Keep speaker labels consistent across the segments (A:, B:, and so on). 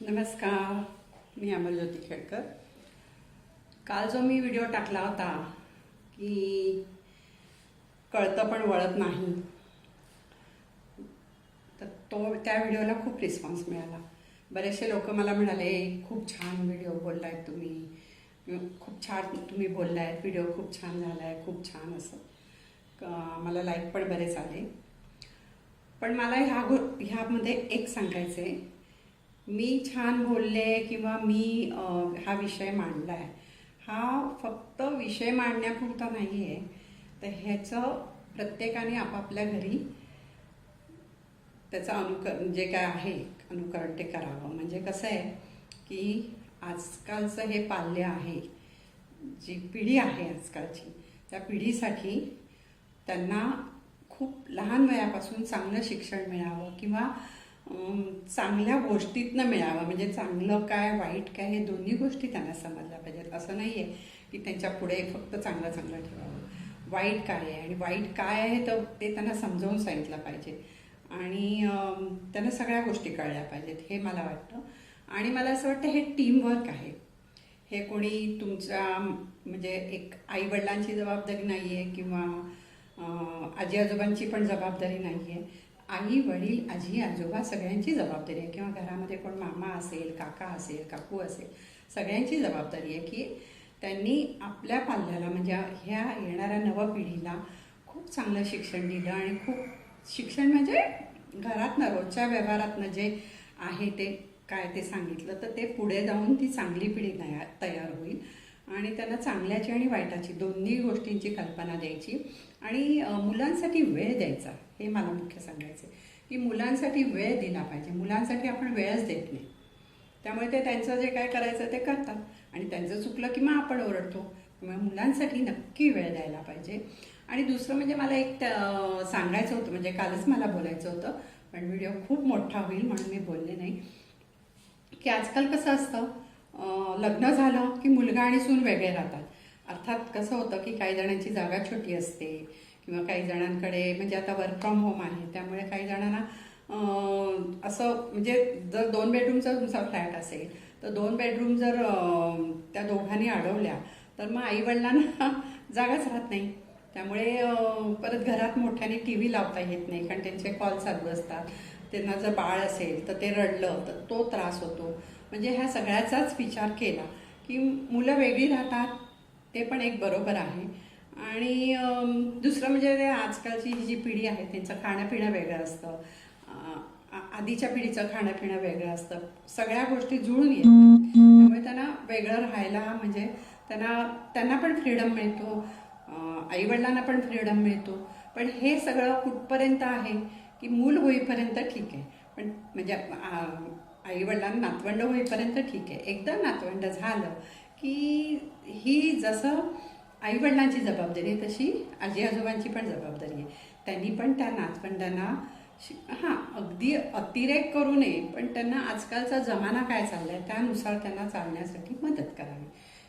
A: नमस्कार मी अमरज्योती खेडकर. काल जो मी व्हिडिओ टाकला होता की कळतं पण वळत नाही तर तो त्या व्हिडिओला खूप रिस्पॉन्स मिळाला. बरेचसे लोक मला म्हणाले खूप छान व्हिडिओ बोललायत तुम्ही. खूप छान तुम्ही बोललायत व्हिडिओ खूप छान झाला आहे खूप छान असं. मला लाईक पण बरेच आले. पण मला ह्या गो ह्यामध्ये एक सांगायचं आहे मी छान बोलले किंवा मी हा विषय मांडला आहे हा फक्त विषय मांडण्यापुरता नाही आहे तर ह्याचं प्रत्येकाने आपापल्या घरी त्याचं अनुकरण जे काय आहे अनुकरण ते करावं. म्हणजे कसं आहे की आजकालचं हे पाल्य आहे जी पिढी आहे आजकालची त्या पिढीसाठी त्यांना खूप लहान वयापासून चांगलं शिक्षण मिळावं किंवा चांगल्या गोष्टीतनं मिळावं. म्हणजे चांगलं काय वाईट काय हे दोन्ही गोष्टी त्यांना समजल्या पाहिजेत. असं नाही आहे की त्यांच्या पुढे फक्त चांगलं चांगलं ठेवावं. वाईट काय आहे? आणि वाईट काय आहे तर ते त्यांना समजावून सांगितलं पाहिजे. आणि त्यांना सगळ्या गोष्टी कळल्या पाहिजेत हे मला वाटतं. आणि मला असं वाटतं हे टीमवर्क आहे. हे कोणी तुमच्या म्हणजे एक आईवडिलांची जबाबदारी नाही आहे किंवा आजी आजोबांची पण जबाबदारी नाही आहे आई वडील आजी आजोबा सगळ्यांची जबाबदारी आहे. किंवा घरामध्ये कोण मामा असेल काका असेल काकू असेल सगळ्यांची जबाबदारी आहे की त्यांनी आपल्या पाल्याला म्हणजे ह्या येणाऱ्या नवपिढीला खूप चांगलं शिक्षण दिलं आणि खूप शिक्षण म्हणजे घरातनं रोजच्या व्यवहारातनं जे आहे ते काय ते सांगितलं तर ते पुढे जाऊन ती चांगली पिढी तयार तयार होईल. आणि त्यांना चांगल्याची आणि वाईटाची दोन्ही गोष्टींची कल्पना द्यायची. आणि मुलांसाठी वेळ द्यायचा हे मला मुख्य सांगायचं आहे की मुलांसाठी वेळ दिला पाहिजे. मुलांसाठी आपण वेळच देत नाही. त्यामुळे ते त्यांचं जे काय करायचं ते करतात. आणि त्यांचं चुकलं की मग आपण ओरडतो. त्यामुळे मुलांसाठी नक्की वेळ द्यायला पाहिजे. आणि दुसरं म्हणजे मला एक त्या- सांगायचं होतं. म्हणजे कालच मला बोलायचं होतं. पण व्हिडिओ खूप मोठा होईल म्हणून मी बोलले नाही. की आजकाल कसं असतं लग्न झालं की मुलगा आणि सून वेगळे राहतात. अर्थात कसं होतं की काही जणांची जागा छोटी असते किंवा काही जणांकडे म्हणजे आता वर्क फ्रॉम होम आहे त्यामुळे काही जणांना असं म्हणजे जर दोन बेडरूमचा तुमचा फ्लॅट असेल तर दोन बेडरूम जर त्या दोघांनी अडवल्या तर मग आईवडिलांना जागाच राहत नाही. त्यामुळे परत घरात मोठ्याने टी व्ही लावता येत नाही कारण त्यांचे कॉल चालू असतात. त्यांना जर बाळ असेल तर ते रडलं तर तो त्रास होतो. म्हणजे ह्या सगळ्याचाच विचार केला की मुलं वेगळी राहतात ते पण एक बरोबर आहे. आणि दुसरं म्हणजे ते आजकालची ही जी पिढी आहे त्यांचं खाणंपिणं वेगळं असतं. आधीच्या पिढीचं खाणंपिणं वेगळं असतं. सगळ्या गोष्टी जुळून येतात. त्यामुळे त्यांना वेगळं राहायला म्हणजे त्यांना त्यांना पण फ्रीडम मिळतो. आईवडिलांना पण फ्रीडम मिळतो. पण हे सगळं कुठपर्यंत आहे की मूल होईपर्यंत ठीक आहे. पण म्हणजे आईवडिलांना नातवंड होईपर्यंत ठीक आहे. एकदा नातवंड झालं की ही जसं आईवडिलांची जबाबदारी आहे तशी आजी आजोबांची पण जबाबदारी आहे. त्यांनी पण त्या नातवंडांना शि- हां अगदी अतिरेक करू नये पण त्यांना आजकालचा जमाना काय चाललाय त्यानुसार त्यांना चालण्यासाठी मदत करावी.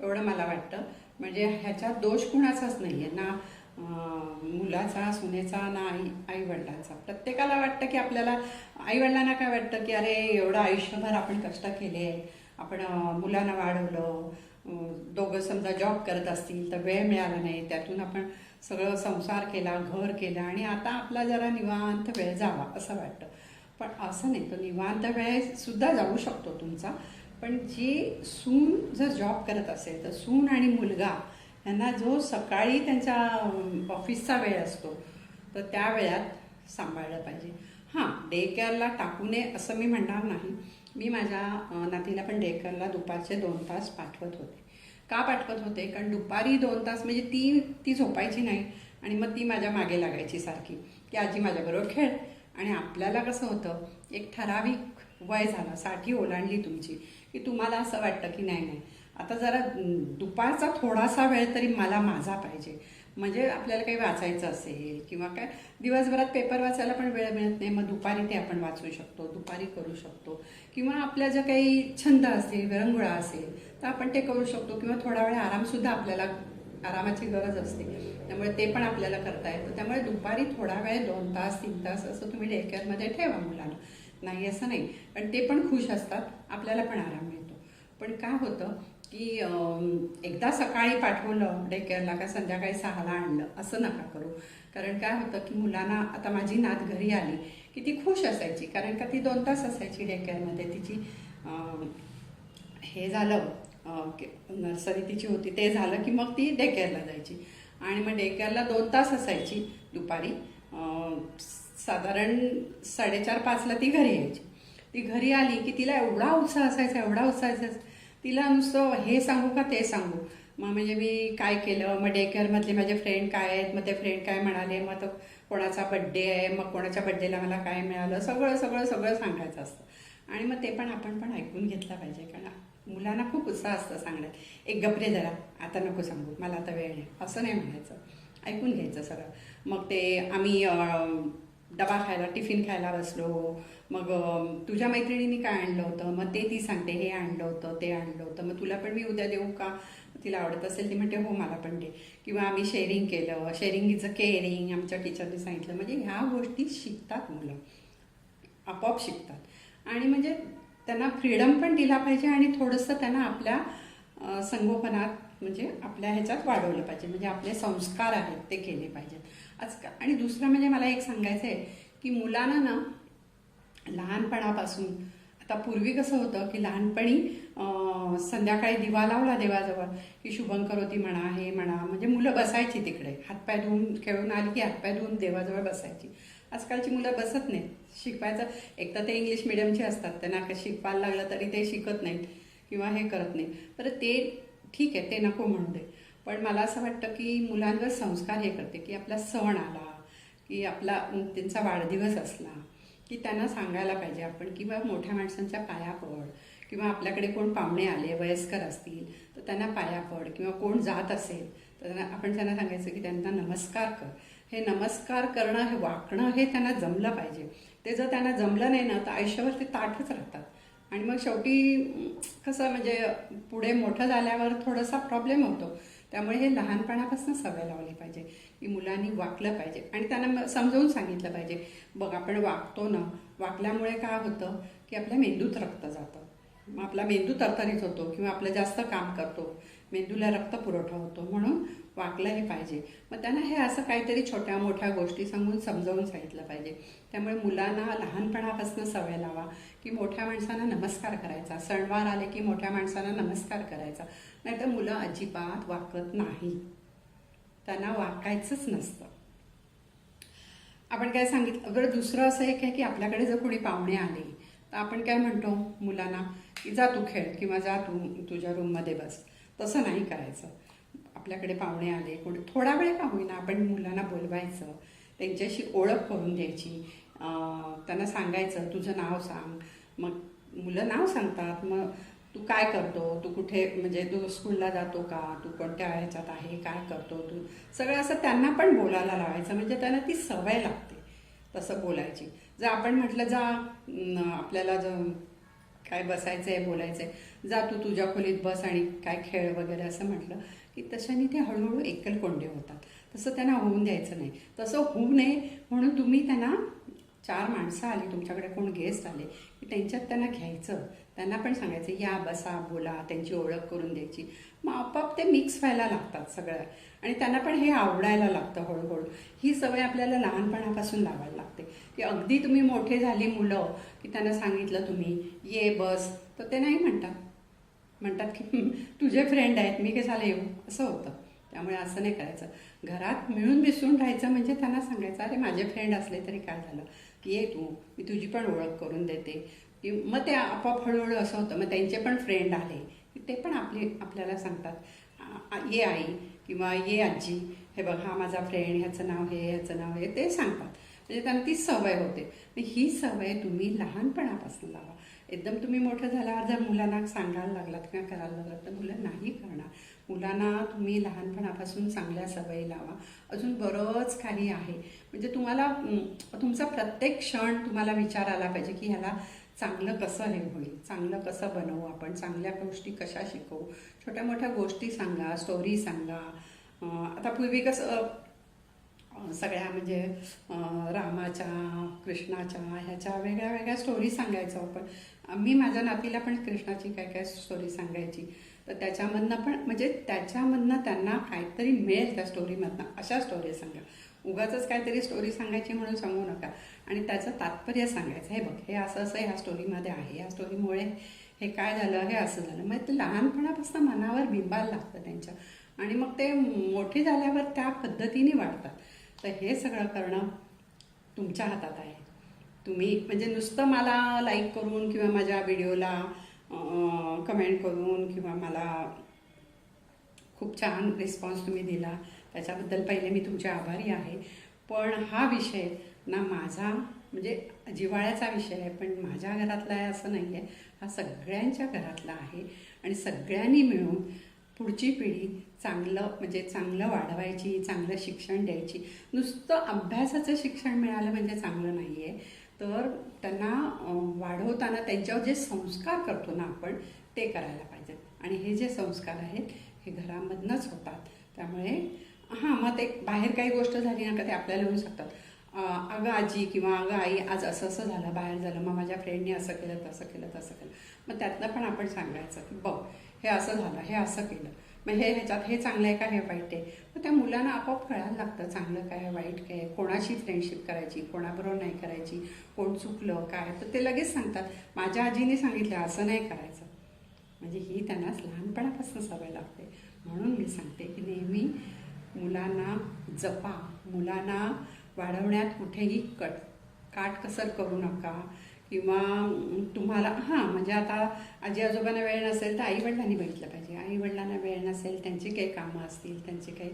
A: एवढं मला वाटतं. म्हणजे ह्याच्यात दोष कुणाचाच नाही आहे ना मुलाचा सुनेचा ना आई आईवडिलांचा. प्रत्येकाला वाटतं की आपल्याला आईवडिलांना काय वाटतं की अरे एवढं आयुष्यभर आपण कष्ट केले आपण मुलांना वाढवलं दोघं समजा जॉब करत असतील तर वेळ मिळाला नाही. त्यातून आपण सगळं संसार केला घर केलं आणि आता आपला जरा निवांत वेळ जावा असं वाटतं. पण असं नाही. तो निवांत वेळ सुद्धा जाऊ शकतो तुमचा. पण जी सून जर जॉब करत असेल तर सून आणि मुलगा यांना जो सकाळी त्यांच्या ऑफिसचा वेळ असतो तर त्या वेळात सांभाळलं पाहिजे. हां डे केअरला टाकू नये असं मी म्हणणार नाही. मी माझ्या नातीला पण डेकरला दुपारचे दोन तास पाठवत होते. का पाठवत होते? कारण दुपारी दोन तास म्हणजे ती ती झोपायची नाही आणि मग ती माझ्या मागे लागायची सारखी. की आजी माझ्याबरोबर खेळ. आणि आपल्याला कसं होतं? एक ठराविक वय झालं साठी ओलांडली तुमची की तुम्हाला असं वाटतं की नाही नाही. आता जरा दुपारचा थोडासा वेळ तरी मला माझा पाहिजे. म्हणजे आपल्याला काही वाचायचं असेल किंवा काय दिवसभरात पेपर वाचायला पण वेळ मिळत नाही. मग दुपारी ते आपण वाचू शकतो दुपारी करू शकतो. किंवा आपल्या ज्या काही छंद असतील विरंगुळा असेल तर आपण ते करू शकतो. किंवा थोडा वेळ आरामसुद्धा आपल्याला आरामाची गरज असते. त्यामुळे ते पण आपल्याला करता येतं. त्यामुळे दुपारी थोडा वेळ दोन तास तीन तास असं तुम्ही डेकेअरमध्ये ठेवा मुलांना. नाही असं नाही. पण ते पण खुश असतात. आपल्याला पण आराम मिळतो. पण काय होतं? की एकदा सकाळी पाठवलं डे केअरला का संध्याकाळी सहाला आणलं असं नका करू. कारण काय होतं की मुलांना आता माझी नात घरी आली की ती खुश असायची. कारण का ती दोन तास असायची डे केअरमध्ये. तिची हे झालं नर्सरी तिची होती ते झालं की मग ती डे केअरला जायची. आणि मग डे केअरला दोन तास असायची दुपारी. साधारण साडेचार पाचला ती घरी यायची. ती घरी आली की तिला एवढा उत्साह असायचा एवढा उत्साह असायचा. तिला नुसतं हे सांगू का ते सांगू? मग म्हणजे मी काय केलं? मग डे केअरमधले माझे फ्रेंड काय आहेत? मग ते फ्रेंड काय म्हणाले? मग तो कोणाचा बड्डे आहे? मग कोणाच्या बड्डेला मला काय मिळालं? सगळं सगळं सगळं सांगायचं असतं. आणि मग ते पण आपण पण ऐकून घेतलं पाहिजे. कारण मुलांना खूप उत्साह असतं सांगण्यात. एक गपरे जरा. आता नको सांगू. मला आता वेळ नाही. असं नाही म्हणायचं. ऐकून घ्यायचं सगळं. मग ते आम्ही डबा खायला टिफिन खायला बसलो. मग तुझ्या मैत्रिणीने काय आणलं होतं? मग ते ती सांगते हे आणलं होतं ते आणलं होतं. मग तुला पण मी उद्या देऊ का? तिला आवडत असेल ती म्हणते हो मला पण दे. किंवा आम्ही शेअरिंग केलं. शेअरिंग इज अ केअरिंग आमच्या टीचरने सांगितलं. म्हणजे ह्या गोष्टी शिकतात मुलं. आपोआप शिकतात. आणि म्हणजे त्यांना फ्रीडम पण दिला पाहिजे आणि थोडंसं त्यांना आपल्या संगोपनात म्हणजे आपल्या ह्याच्यात वाढवलं पाहिजे. म्हणजे आपले संस्कार आहेत ते केले पाहिजेत. आजकाल आणि दुसरं म्हणजे मला एक सांगायचं आहे की मुलांना ना लहानपणापासून आता पूर्वी कसं होतं की लहानपणी संध्याकाळी दिवा लावला देवाजवळ की शुभंकर होती म्हणा हे म्हणा म्हणजे मुलं बसायची तिकडे. हातपाय धुवून खेळून आली की हातपाय धुवून देवाजवळ बसायची. आजकालची मुलं बसत नाहीत. शिकवायचं एक तर ते इंग्लिश मिडियमचे असतात त्यांना का शिकवायला लागलं तरी ते शिकत नाहीत किंवा हे करत नाही तर ते ठीक आहे ते नको म्हणू दे. पण मला असं वाटतं की मुलांवर संस्कार हे करते की आपला सण आला की आपला त्यांचा वाढदिवस असला की त्यांना सांगायला पाहिजे आपण किंवा मोठ्या माणसांच्या पाया पड किंवा आपल्याकडे कोण पाहुणे आले वयस्कर असतील तर त्यांना पाया पड किंवा कोण जात असेल तर त्यांना आपण त्यांना सांगायचं की त्यांना नमस्कार कर. हे नमस्कार करणं हे वाकणं हे त्यांना जमलं पाहिजे. ते जर त्यांना जमलं नाही ना तर आयुष्यावर ते ताठच राहतात. आणि मग शेवटी कसं म्हणजे पुढे मोठं झाल्यावर थोडासा प्रॉब्लेम होतो. त्यामुळे हे लहानपणापासून सवय लावली पाहिजे. की मुलांनी वाकलं पाहिजे. आणि त्यांना म- समजावून सांगितलं पाहिजे. बघ आपण वागतो ना. वाकल्यामुळे काय होतं? की आपल्या मेंदूत रक्त जातं. मग आपला मेंदू तरतरीत होतो किंवा आपलं जास्त काम करतो. मेंदूला रक्त पुरवठा होतो. म्हणून वाकलं पाहिजे. मग त्यांना हे असं काहीतरी छोट्या मोठ्या गोष्टी सांगून समजावून सांगितलं पाहिजे. त्यामुळे मुलांना लहानपणापासून सवय लावा की मोठ्या माणसांना नमस्कार करायचा. सणवार आले की मोठ्या माणसांना नमस्कार करायचा. नाहीतर मुलं अजिबात वाकत नाही. त्यांना वाकायचंच नसतं. आपण काय सांगितलं बरं दुसरं असं एक आहे की आपल्याकडे जर कोणी पाहुणे आले तर आपण काय म्हणतो मुलांना की जा तू खेळ किंवा जा तू तुझ्या रूममध्ये बस. तसं नाही करायचं. आपल्याकडे पाहुणे आले कोणी थोडा वेळ का होईना आपण मुलांना बोलवायचं त्यांच्याशी ओळख करून द्यायची. त्यांना सांगायचं तुझं नाव सांग. मग मुलं नाव सांगतात मग तू काय करतो? तू कुठे म्हणजे तू स्कूलला जातो का? तू कोणत्या ह्याच्यात आहे? काय करतो तू? सगळं असं त्यांना पण बोलायला लावायचं म्हणजे त्यांना ती सवय लागते तसं बोलायची. जर आपण म्हटलं जा आपल्याला जर काय बसायचं आहे बोलायचं आहे जा तू तुझ्या खोलीत बस आणि काय खेळ वगैरे असं म्हटलं की तशाने ते हळूहळू एकलकोंडे होतात. तसं त्यांना होऊन द्यायचं नाही. तसं होऊ नये म्हणून तुम्ही त्यांना चार माणसं आली तुमच्याकडे कोण गेस्ट आले की त्यांच्यात त्यांना घ्यायचं. त्यांना पण सांगायचं या बसा बोला त्यांची ओळख करून द्यायची. मग आपाप ते मिक्स व्हायला लागतात सगळं. आणि त्यांना पण हे आवडायला लागतं हळूहळू. ही सवय आपल्याला लहानपणापासून लावायला लागते. की अगदी तुम्ही मोठे झाली मुलं की त्यांना सांगितलं तुम्ही ये बस. तर ते नाही म्हणतात. म्हणतात की तुझे फ्रेंड आहेत मी कशाला येऊ? असं होतं. त्यामुळे असं नाही करायचं. घरात मिळून मिसळून राहायचं म्हणजे त्यांना सांगायचं अरे माझे फ्रेंड असले तरी काय झालं? की ये तू मी तुझी पण ओळख करून देते. की मग ते आपोआप हळूहळू असं होतं. मग त्यांचे पण फ्रेंड आले. की ते पण आपले आपल्याला सांगतात ये आई किंवा ये आजी. हे बघ हा माझा फ्रेंड ह्याचं नाव हे ह्याचं नाव हे. ते सांगतात. म्हणजे त्यांना ती सवय होते. ही सवय तुम्ही लहानपणापासून लावा. एकदम तुम्ही मोठं झाल्यावर जर मुलांना सांगायला लागलात किंवा करायला लागलात तर मुलं नाही करणार. मुलांना तुम्ही लहानपणापासून चांगल्या सवयी लावा. अजून बरंच काही आहे. म्हणजे तुम्हाला तुमचा प्रत्येक क्षण तुम्हाला विचार आला पाहिजे की ह्याला चांगलं कसं हे होईल चांगलं कसं बनवू आपण चांगल्या गोष्टी कशा शिकवू. छोट्या मोठ्या गोष्टी सांगा स्टोरी सांगा. आता पूर्वी कसं सगळ्या म्हणजे रामाच्या कृष्णाच्या ह्याच्या वेगळ्या वेगळ्या स्टोरी सांगायचो आपण. मी माझ्या नातीला पण कृष्णाची काय काय स्टोरी सांगायची. तर त्याच्यामधनं पण म्हणजे त्याच्यामधनं त्यांना काहीतरी मिळेल त्या स्टोरीमधनं अशा स्टोरी सांगा. उगाच काहीतरी स्टोरी सांगायची म्हणून सांगू नका. आणि त्याचं तात्पर्य सांगायचं. हे बघ हे असं असं ह्या स्टोरीमध्ये आहे. या स्टोरीमुळे हे काय झालं हे असं झालं. मग ते लहानपणापासून मनावर बिंबायला लागतं त्यांच्या. आणि मग ते मोठी झाल्यावर त्या पद्धतीने वाढतात. तर हे सगळं करणं तुमच्या हातात आहे. तुम्ही म्हणजे नुसतं मला लाईक करून किंवा माझ्या व्हिडिओला कमेंट करून किंवा मला खूप छान रिस्पॉन्स तुम्ही दिला त्याच्याबद्दल पहिले मी तुमचे आभारी आहे. पण हा विषय ना माझा म्हणजे जिव्हाळ्याचा विषय आहे पण माझ्या घरातला आहे असं नाही आहे हा सगळ्यांच्या घरातला आहे. आणि सगळ्यांनी मिळून पुढची पिढी चांगलं म्हणजे चांगलं वाढवायची चांगलं शिक्षण द्यायची. नुसतं अभ्यासाचं शिक्षण मिळालं म्हणजे चांगलं नाही आहे तर त्यांना वाढवताना त्यांच्यावर जे संस्कार करतो ना आपण ते करायला पाहिजेत. आणि हे जे संस्कार आहेत हे घरामधनंच होतात. त्यामुळे हां मग ते बाहेर काही गोष्ट झाली ना का ते आपल्याला होऊ शकतात. अगं आजी किंवा अगं आई आज असं असं झालं बाहेर झालं मग माझ्या फ्रेंडने असं केलं तसं केलं तसं केलं. मग त्यातलं पण आपण सांगायचं की बघ हे असं झालं हे असं केलं. मग हे ह्याच्यात हे चांगलं आहे का हे वाईट आहे? मग त्या मुलांना आपोआप कळायला लागतं चांगलं काय वाईट काय कोणाशी फ्रेंडशिप करायची कोणाबरोबर नाही करायची कोण चुकलं काय? तर ते लगेच सांगतात. माझ्या आजीने सांगितलं असं नाही करायचं. म्हणजे ही त्यांना लहानपणापासून सवय लागते. म्हणून मी सांगते की नेहमी मुलांना जपा. मुलांना वाढवण्यात कुठेही कट काटकसर करू नका. किंवा तुम्हाला हां म्हणजे आता आजी आजोबांना वेळ नसेल तर आईवडिलांनी बघितलं पाहिजे. आईवडिलांना वेळ नसेल त्यांची काही कामं असतील त्यांचे काही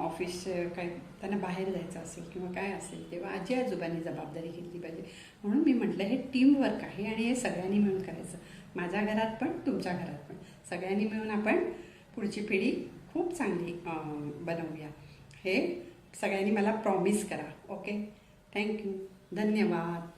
A: ऑफिस काय त्यांना बाहेर जायचं असेल किंवा काय असेल तेव्हा आजी आजोबांनी जबाबदारी घेतली पाहिजे. म्हणून मी म्हटलं हे टीमवर्क आहे आणि हे सगळ्यांनी मिळून करायचं. माझ्या घरात पण तुमच्या घरात पण. सगळ्यांनी मिळून आपण पुढची पिढी खूप चांगली बनवूया. हे सगळ्यांनी मला प्रॉमिस करा. ओके थँक्यू धन्यवाद.